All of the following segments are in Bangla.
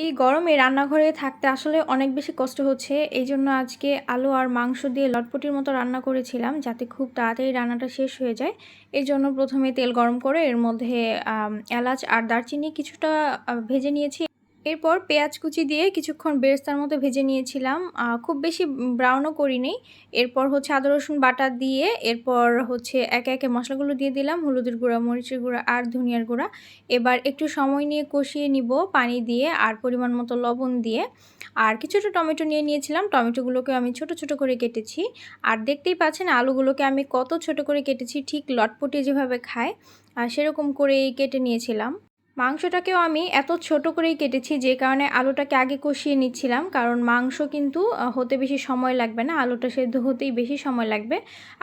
এই গরমে রান্নাঘরে থাকতে আসলে অনেক বেশি কষ্ট হচ্ছে। এই জন্য আজকে আলু আর মাংস দিয়ে লটপটির মতো রান্না করেছিলাম যাতে খুব তাড়াতাড়ি রান্নাটা শেষ হয়ে যায়। এই জন্য প্রথমে তেল গরম করে এর মধ্যে এলাচ আর দারচিনি কিছুটা ভেজে নিয়েছি। এরপর পেঁয়াজ কুচি দিয়ে কিছুক্ষণ বেরেস্তার মতো ভেজে নিয়েছিলাম। খুব বেশি ব্রাউনও করিনি। এরপর হচ্ছে আদা, রসুন বাটা দিয়ে এরপর হচ্ছে একে একে মশলাগুলো দিয়ে দিলাম, হলুদের গুঁড়া, মরিচের গুঁড়া আর ধনিয়ার গুঁড়া। এবার একটু সময় নিয়ে কষিয়ে নিব পানি দিয়ে আর পরিমাণ মতো লবণ দিয়ে। আর কিছুটা টমেটো নিয়ে নিয়েছিলাম। টমেটোগুলোকে আমি ছোট ছোট করে কেটেছি। আর দেখতেই পাচ্ছেন আলুগুলোকে আমি কত ছোট করে কেটেছি, ঠিক লটপটে যেভাবে খায় আর সেরকম করেই কেটে নিয়েছিলাম। মাংসটাকেও আমি এত ছোট করেই কেটেছি যে কারণে আলুটাকে আগে কষিয়ে নিচ্ছিলাম, কারণ মাংস কিন্তু হতে বেশি সময় লাগবে না, আলুটা সেদ্ধ হতেই বেশি সময় লাগবে।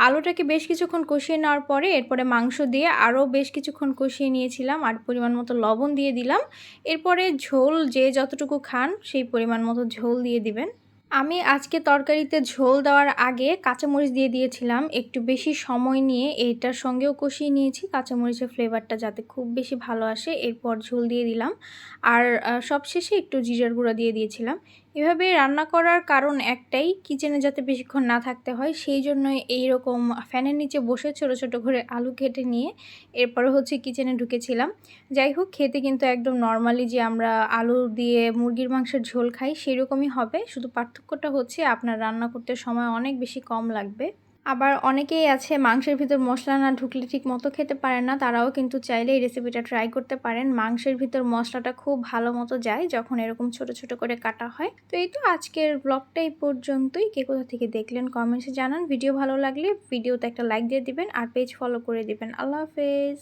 আলুটাকে বেশ কিছুক্ষণ কষিয়ে নেওয়ার পরে এরপরে মাংস দিয়ে আরও বেশ কিছুক্ষণ কষিয়ে নিয়েছিলাম, আর পরিমাণ মতো লবণ দিয়ে দিলাম। এরপরে ঝোল যে যতটুকু খান, সেই পরিমাণ মতো ঝোল দিয়ে দিবেন। আমি আজকে তরকারিতে ঝোল দেওয়ার আগে কাঁচামরিচ দিয়ে দিয়েছিলাম। একটু বেশি সময় নিয়ে এইটার সঙ্গেও কষিয়ে নিয়েছি। কাঁচামরিচের ফ্লেভারটা যাতে খুব বেশি ভালো আসে, এরপর ঝোল দিয়ে দিলাম। আর সবশেষে একটু জিজার গুঁড়া দিয়ে দিয়েছিলাম। এভাবে রান্না করার কারণ একটাই কিচেনে যাতে বেশিক্ষণ না থাকতে হয়, সেই জন্য এইরকম ফ্যানের নিচে বসে ছোট ছোট করে আলু কেটে নিয়ে এরপরে হচ্ছে কিচেনে ঢুকেছিলাম। যাই হোক, খেতে কিন্তু একদম নর্মালি যে আমরা আলু দিয়ে মুরগির মাংসের ঝোল খাই, সেরকমই হবে। শুধু পার্থক্যটা হচ্ছে আপনার রান্না করতে সময় অনেক বেশি কম লাগবে। আবার অনেকেই আছে, মাংসের ভিতর মশলা না ঢুকলে ঠিক মতো খেতে পারেন না, তারাও কিন্তু চাইলে এই রেসিপিটা ট্রাই করতে পারেন। মাংসের ভিতর মশলাটা খুব ভালো মতো যায় যখন এরকম ছোট ছোট করে কাটা হয়। তো এই তো আজকের ব্লগটা এই পর্যন্তই। কে কোথা থেকে দেখলেন কমেন্টসে জানান। ভিডিও ভালো লাগলে ভিডিওতে একটা লাইক দিয়ে দিবেন আর পেজ ফলো করে দিবেন। আল্লাহ হাফেজ।